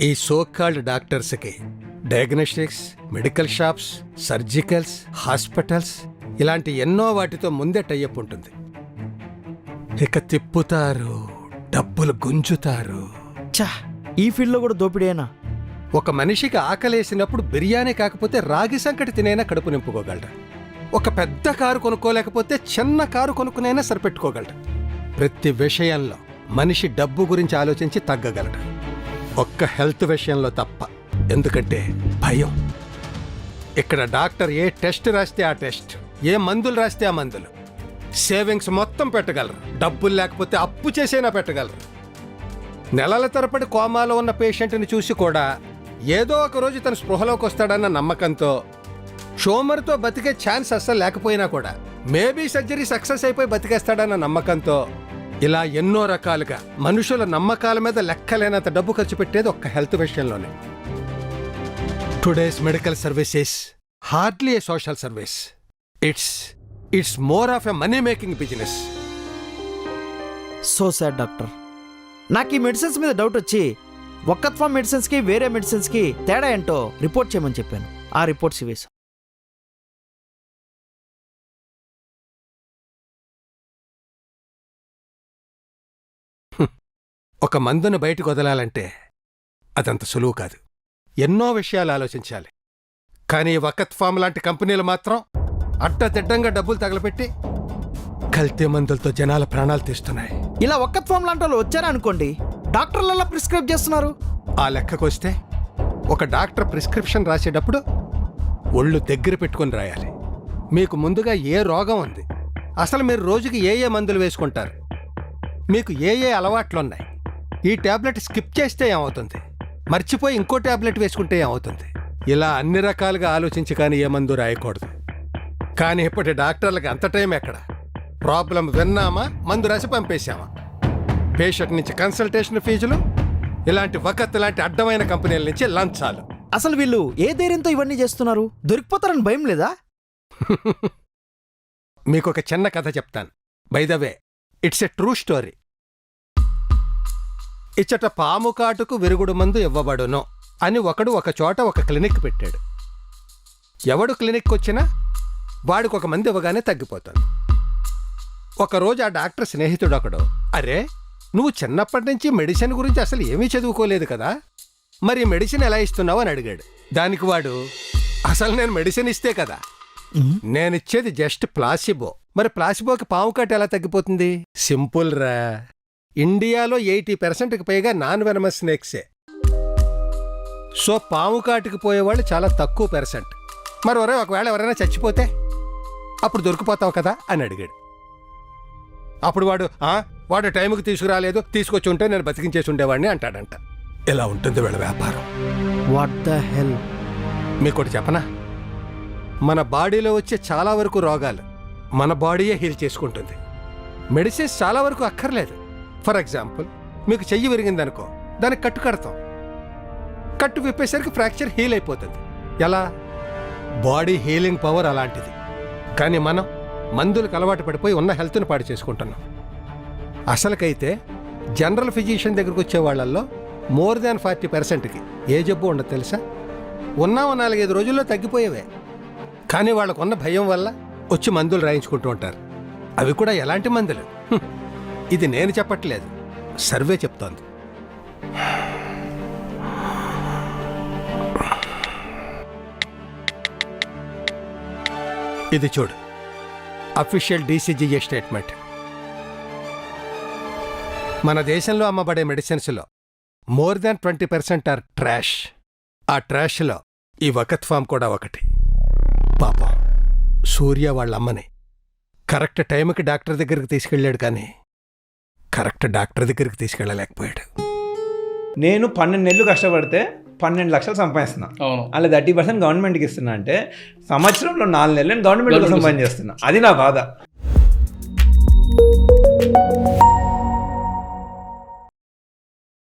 ఈ సోకాల్డ్ డాక్టర్స్కి diagnostics medical shops surgicals hospitals ఇలాంటి ఎన్నో వాటితో ముందే టైఅప్ ఉంటుంది. ఇక తిప్పుతారు డబ్బులు గుంజుతారు. చా ఈ ఫీల్డ్లో కూడా దోపిడేనా? ఒక మనిషికి ఆకలేసినప్పుడు బిర్యానీ కాకపోతే రాగి సంకటి తినైనా కడుపు నింపుకోగలడు ఒక పెద్ద కారు కొనుక్కోలేకపోతే చిన్న కారు కొనుక్కునైనా సరిపెట్టుకోగలడు ప్రతి విషయంలో మనిషి డబ్బు గురించి ఆలోచించి తగ్గగలడు ఒక్క హెల్త్ విషయంలో తప్ప. ఎందుకంటే భయం. ఇక్కడ డాక్టర్ ఏ టెస్ట్ రాస్తే ఆ టెస్ట్ ఏ మందులు రాస్తే ఆ మందులు. సేవింగ్స్ మొత్తం పెట్టగలరు. డబ్బులు లేకపోతే అప్పు చేసైనా పెట్టగలరు. నెలల తరపడి కోమాలో ఉన్న పేషెంట్ని చూసి కూడా ఏదో ఒక రోజు తన స్పృహలోకి వస్తాడన్న నమ్మకంతో షోమర్తో బతికే ఛాన్స్ అస్సలు లేకపోయినా కూడా మేబీ సర్జరీ సక్సెస్ అయిపోయి బతికేస్తాడన్న నమ్మకంతో ఇలా ఎన్నో రకాలుగా మనుషుల నమ్మకాల మీద లెక్కలేనంత డబ్బు ఖర్చు పెట్టేది ఒక్క హెల్త్ విషయంలోనే. Today's medical services hardly a social service it's it's more of a money making business so sir doctor నాకు ఈ మెడిసిన్స్ మీద డౌట్ వచ్చి ఒక్కత్వం మెడిసిన్స్కి వేరే మెడిసిన్స్కి తేడా ఏంటో రిపోర్ట్ చేయమని చెప్పాను. ఆ రిపోర్ట్స్ ఇవేశాం ఒక మందును బయటకు వదలాలంటే అదంత సులువు కాదు. ఎన్నో విషయాలు ఆలోచించాలి. కానీ వకత్ ఫామ్ లాంటి కంపెనీలు మాత్రం అడ్డదిడ్డంగా డబ్బులు తగలపెట్టి కల్తీ మందులతో జనాల ప్రాణాలు తీస్తున్నాయి. ఇలా ఒక్కత్వం లాంటి వాళ్ళు వచ్చారా అనుకోండి? డాక్టర్లు ఎలా ప్రిస్క్రైబ్ చేస్తున్నారు. ఆ లెక్కకొస్తే ఒక డాక్టర్ ప్రిస్క్రిప్షన్ రాసేటప్పుడు ఒళ్ళు దగ్గర పెట్టుకొని రాయాలి. మీకు ముందుగా ఏ రోగం ఉంది? అసలు మీరు రోజుకి ఏ ఏ మందులు వేసుకుంటారు? మీకు ఏ ఏ అలవాట్లున్నాయి? ఈ టాబ్లెట్ స్కిప్ చేస్తే ఏమవుతుంది? మర్చిపోయి ఇంకో టాబ్లెట్ వేసుకుంటే ఏమవుతుంది? ఇలా అన్ని రకాలుగా ఆలోచించి కానీ ఏ మందు రాయకూడదు. కానీ ఇప్పటి డాక్టర్లకు అంత టైం ఎక్కడ? ప్రాబ్లం విన్నామా? మందు రాసి పంపేశామా? పేషెంట్ నుంచి కన్సల్టేషన్ ఫీజులు? ఇలాంటి వకత్ లాంటి అడ్డమైన కంపెనీల నుంచి లంచాలు. అసలు వీళ్ళు ఏ ధైర్యంతో ఇవన్నీ చేస్తున్నారు? దొరికిపోతారని భయం లేదా? మీకు ఒక చిన్న కథ చెప్తాను. By the way it's a true story. ఇచ్చట పాము కాటుకు విరుగుడు మందు ఇవ్వబడును అని ఒకడు ఒక చోట ఒక క్లినిక్ పెట్టాడు. ఎవడు క్లినిక్ వచ్చినా వాడికి ఒక మంది ఇవ్వగానే తగ్గిపోతుంది. ఒకరోజు ఆ డాక్టర్ స్నేహితుడు ఒకడు అరే నువ్వు చిన్నప్పటి నుంచి మెడిసిన్ గురించి అసలు ఏమీ చదువుకోలేదు కదా? మరి ఈ మెడిసిన్ ఎలా ఇస్తున్నావు? అని అడిగాడు. దానికి వాడు అసలు నేను మెడిసిన్ ఇస్తే కదా? నేనిచ్చేది జస్ట్ ప్లాసిబో. మరి ప్లాసిబోకి పాము కాటు ఎలా తగ్గిపోతుంది? సింపుల్ రా. ఇండియాలో ఎయిటీ పర్సెంట్కి పైగా నాన్ వెనమస్ స్నేక్సే. సో పాము కాటుకి పోయేవాళ్ళు చాలా తక్కువ పర్సెంట్. మరి ఒరే ఒకవేళ ఎవరైనా చచ్చిపోతే? అప్పుడు దొరికిపోతావు కదా? అని అడిగాడు. అప్పుడు వాడు "ఆ, వాడు టైంకి తీసుకురాలేదు తీసుకొచ్చి ఉంటే నేను బతికించేసి ఉండేవాడిని అంటాడంట. ఇలా ఉంటుంది వీళ్ళ వ్యాపారం? వాట్ ద హెల్ మీకు ఒకటి చెప్పనా? మన బాడీలో వచ్చే చాలా వరకు రోగాలు మన బాడీయే హీల్ చేసుకుంటుంది. మెడిసిన్స్ చాలా వరకు అక్కర్లేదు. ఫర్ ఎగ్జాంపుల్ మీకు చెయ్యి విరిగిందనుకో దానికి కట్టు కడతాం. కట్టు విప్పేసరికి ఫ్రాక్చర్ హీల్ అయిపోతుంది. ఎలా? బాడీ హీలింగ్ పవర్ అలాంటిది. కానీ మనం మందులకు అలవాటు పడిపోయి ఉన్న హెల్త్ని పాడు చేసుకుంటున్నాం. అసలుకైతే జనరల్ ఫిజిషియన్ దగ్గరకు వచ్చే వాళ్ళల్లో మోర్ దాన్ ఫార్టీ పర్సెంట్కి ఏ జబ్బు ఉండదు తెలుసా? ఉన్నావు నాలుగైదు రోజుల్లో తగ్గిపోయేవే. కానీ వాళ్ళకున్న భయం వల్ల వచ్చి మందులు రాయించుకుంటూ ఉంటారు. అవి కూడా ఎలాంటి మందులు? ఇది నేను చెప్పట్లేదు. సర్వే చెప్తోంది. ఇది చూడు. అఫీషియల్ డీసీజీఏ స్టేట్మెంట్ మన దేశంలో అమ్మబడే మెడిసిన్స్లో more than twenty percent are trash. ఆ ట్రాష్లో ఈ వకత్ ఫామ్ కూడా ఒకటి. పాపం సూర్య వాళ్ళ అమ్మని. కరెక్ట్ టైంకి డాక్టర్ దగ్గరికి తీసుకెళ్ళాడు కానీ కరెక్ట్ డాక్టర్ దగ్గరికి తీసుకెళ్ళలేకపోయాడు. నేను పన్నెండు నెలలు కష్టపడితే పన్నెండు లక్షలు సంపాదిస్తున్నా. అలా థర్టీ పర్సెంట్ గవర్నమెంట్కి ఇస్తున్నా అంటే సంవత్సరంలో నాలుగు నెలలు నేను గవర్నమెంట్ కోసం అది నా బాధ.